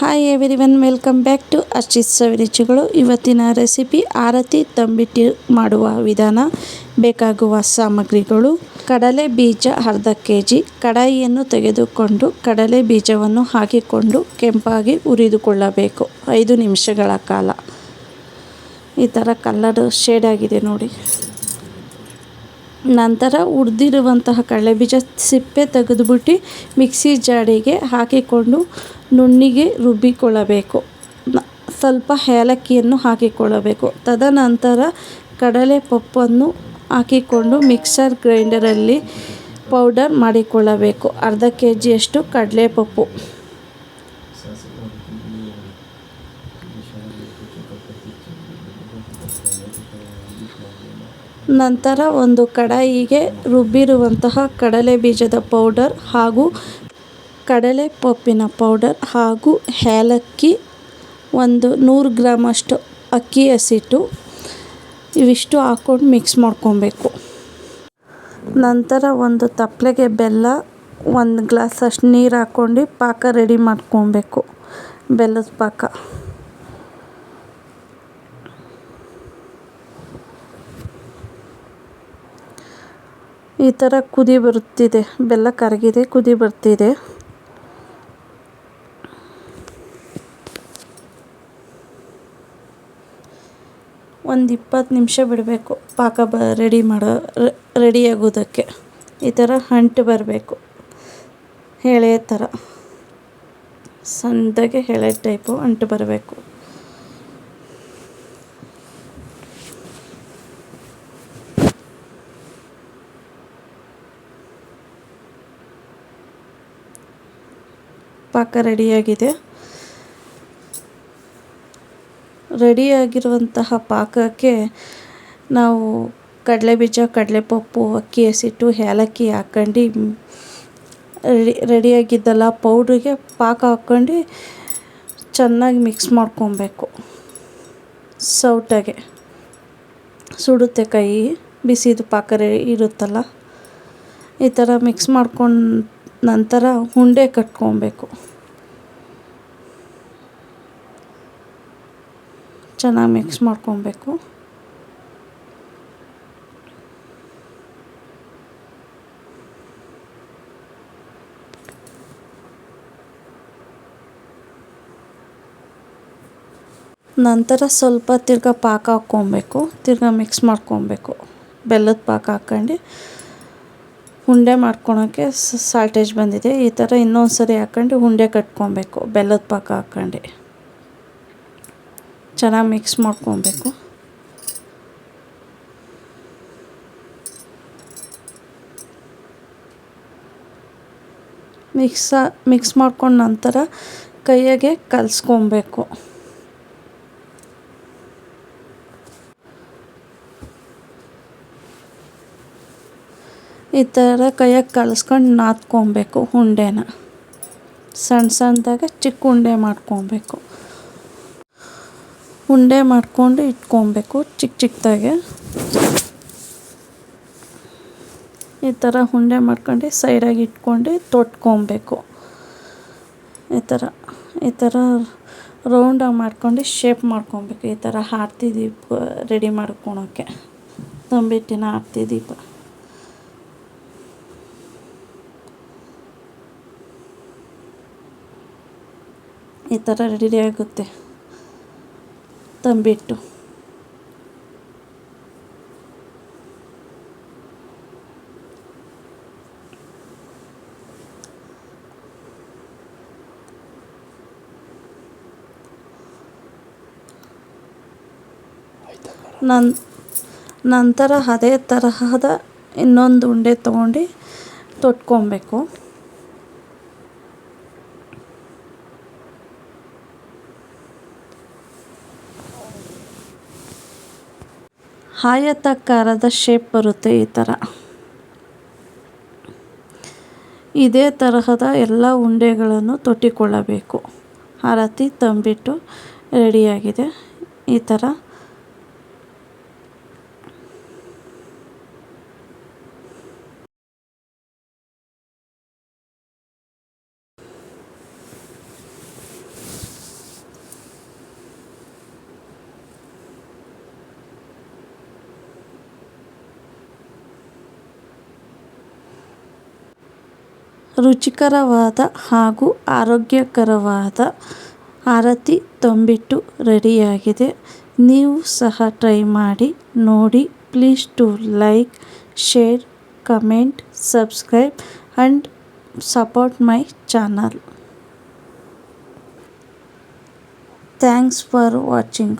Hi everyone welcome back to Archith ಸವಿರುಚಿಗಳು ಇವತ್ತಿನ recipe ಆರತಿ ತಂಬಿಟ್ಟು ಮಾಡುವ ವಿಧಾನ ಬೇಕಾಗುವ ಸಾಮಗ್ರಿಗಳು. ಕಡಲೆ ಬೀಜ ಅರ್ಧ ಕೆ ಜಿ ಕಡಾಯಿಯನ್ನು ತೆಗೆದುಕೊಂಡು ಕಡಲೆ ಬೀಜವನ್ನು ಹಾಕಿಕೊಂಡು ಕೆಂಪಾಗಿ ಹುರಿದುಕೊಳ್ಳಬೇಕು ಐದು ನಿಮಿಷಗಳ ಕಾಲ. ಈ ಥರ ಕಲ್ಲರ್ ಶೇಡ್ ಆಗಿದೆ ನೋಡಿ. ನಂತರ ಹುರಿದಿರುವಂತಹ ಕಡಲೆಬೀಜ ಸಿಪ್ಪೆ ತೆಗೆದುಬಿಟ್ಟು ಮಿಕ್ಸಿ ಜಾಡಿಗೆ ಹಾಕಿಕೊಂಡು ನುಣ್ಣಿಗೆ ರುಬ್ಬಿಕೊಳ್ಳಬೇಕು. ಸ್ವಲ್ಪ ಏಲಕ್ಕಿಯನ್ನು ಹಾಕಿಕೊಳ್ಳಬೇಕು. ತದನಂತರ ಕಡಲೆ ಪಪ್ಪನ್ನು ಹಾಕಿಕೊಂಡು ಮಿಕ್ಸರ್ ಗ್ರೈಂಡರಲ್ಲಿ ಪೌಡರ್ ಮಾಡಿಕೊಳ್ಳಬೇಕು. ಅರ್ಧ ಕೆ ಜಿಯಷ್ಟು ಕಡಲೆಪಪ್ಪು ನಂತರ ಒಂದು ಕಡಾಯಿಗೆ ರುಬ್ಬಿರುವಂತಹ ಕಡಲೆ ಬೀಜದ ಪೌಡರ್ ಹಾಗೂ ಕಡಲೆ ಪಪ್ಪಿನ ಪೌಡರ್ ಹಾಗೂ ಏಲಕ್ಕಿ ಒಂದು ನೂರು ಗ್ರಾಮಷ್ಟು ಅಕ್ಕಿ ಹಸಿಟ್ಟು ಇವಿಷ್ಟು ಹಾಕ್ಕೊಂಡು ಮಿಕ್ಸ್ ಮಾಡ್ಕೊಬೇಕು. ನಂತರ ಒಂದು ತಪ್ಪಲೆಗೆ ಬೆಲ್ಲ, ಒಂದು ಗ್ಲಾಸಷ್ಟು ನೀರು ಹಾಕ್ಕೊಂಡು ಪಾಕ ರೆಡಿ ಮಾಡ್ಕೊಬೇಕು. ಬೆಲ್ಲದ ಪಾಕ. ಈ ಥರ ಕುದಿ ಬರುತ್ತಿದೆ. ಬೆಲ್ಲ ಕರಗಿದೆ, ಕುದಿ ಬರ್ತಿದೆ. ಒಂದು ಇಪ್ಪತ್ತು ನಿಮಿಷ ಬಿಡಬೇಕು ಪಾಕ ಬ, ರೆಡಿ ಮಾಡೋ ರೆಡಿ ಆಗೋದಕ್ಕೆ. ಈ ಥರ ಅಂಟು ಬರಬೇಕು. ಎಳೆ ಥರ ಸಂದಗೆ ಎಳೆ ಟೈಪು ಅಂಟು ಬರಬೇಕು. ಪಾಕ ರೆಡಿಯಾಗಿದೆ. ರೆಡಿಯಾಗಿರುವಂತಹ ಪಾಕಕ್ಕೆ ನಾವು ಕಡಲೆ ಬೀಜ ಕಡಲೆ ಪಪ್ಪು ಅಕ್ಕಿ, ಹಸಿಟ್ಟು, ಏಲಕ್ಕಿ ಹಾಕ್ಕೊಂಡು ರೆಡಿ, ರೆಡಿಯಾಗಿದ್ದಲ್ಲ ಪೌಡ್ರಿಗೆ ಪಾಕ ಹಾಕ್ಕೊಂಡು ಚೆನ್ನಾಗಿ ಮಿಕ್ಸ್ ಮಾಡ್ಕೊಬೇಕು. ಸೌಟಾಗೆ. ಸುಡುತ್ತೆ ಕೈ, ಬಿಸಿದು ಪಾಕ ಇರುತ್ತಲ್ಲ? ಈ ಥರ ಮಿಕ್ಸ್ ಮಾಡ್ಕೊಂಡು ನಂತರ ಉಂಡೆ ಕಟ್ಕೊಬೇಕು. ಚೆನ್ನಾಗಿ ಮಿಕ್ಸ್ ಮಾಡ್ಕೊಬೇಕು. ನಂತರ ಸ್ವಲ್ಪ ತಿರ್ಗಾ ಪಾಕ ಹಾಕ್ಕೊಬೇಕು. ತಿರ್ಗಾ ಮಿಕ್ಸ್ ಮಾಡ್ಕೊಬೇಕು. ಬೆಲ್ಲದ ಪಾಕ ಹಾಕ್ಕೊಂಡು ಉಂಡೆ ಮಾಡ್ಕೊಳೋಕ್ಕೆ ಸಾಲ್ಟೇಜ್ ಬಂದಿದೆ. ಈ ಥರ ಇನ್ನೊಂದು ಸರಿ ಹಾಕ್ಕೊಂಡು ಉಂಡೆ ಕಟ್ಕೊಬೇಕು. ಬೆಲ್ಲದ ಪಾಕ ಹಾಕ್ಕೊಂಡು ಚೆನ್ನಾಗಿ ಮಿಕ್ಸ್ ಮಾಡ್ಕೊಬೇಕು. ಮಿಕ್ಸ ಮಿಕ್ಸ್ ಮಾಡ್ಕೊಂಡು ನಂತರ ಕೈಯಾಗೆ ಕಲಿಸ್ಕೊಬೇಕು. ಈ ಥರ ಕೈಯಾಗೆ ಕಲಿಸ್ಕೊಂಡು ನಾದ್ಕೊಬೇಕು ಉಂಡೆನ. ಸಣ್ಣ ಸಣ್ಣದಾಗೆ ಚಿಕ್ಕ ಉಂಡೆ ಮಾಡ್ಕೊಬೇಕು. ಉಂಡೆ ಮಾಡಿಕೊಂಡು ಇಟ್ಕೊಬೇಕು ಚಿಕ್ಕ ಚಿಕ್ಕದಾಗೆ. ಈ ಥರ ಉಂಡೆ ಮಾಡ್ಕೊಂಡು ಸೈಡಾಗಿ ಇಟ್ಕೊಂಡು ತೊಟ್ಕೊಬೇಕು. ಈ ಥರ ಈ ಥರ ರೌಂಡಾಗಿ ಮಾಡ್ಕೊಂಡು ಶೇಪ್ ಮಾಡ್ಕೊಬೇಕು. ಈ ಥರ ಆರತಿ ದೀಪ ರೆಡಿ ಮಾಡ್ಕೊಳೋಕ್ಕೆ ತಂಬಿಟ್ಟಿನ ಆರತಿ ದೀಪ. ಈ ಥರ ರೆಡಿ ಆಗುತ್ತೆ. ತಂಬಿಟ್ಟು. ನನ್ ನಂತರ ಅದೇ ತರಹದ ಇನ್ನೊಂದು ಉಂಡೆ ತೊಗೊಂಡು ತೊಟ್ಕೊಬೇಕು. ಆಯತಾಕಾರದ ಶೇಪ್ ಬರುತ್ತೆ ಈ ಥರ ಇದೇ ತರಹದ ಎಲ್ಲ ಉಂಡೆಗಳನ್ನು ತೊಟ್ಟಿಕೊಳ್ಳಬೇಕು. ಆರತಿ ತಂಬಿಟ್ಟು ರೆಡಿಯಾಗಿದೆ ಈ ಥರ ರುಚಿಕರವಾದ ಹಾಗೂ ಆರೋಗ್ಯಕರವಾದ ಆರತಿ ತಂಬಿಟ್ಟು ರೆಡಿಯಾಗಿದೆ. ನೀವು ಸಹ ಟ್ರೈ ಮಾಡಿ, ನೋಡಿ. Please to like, share, comment, subscribe and support my channel. Thanks for watching.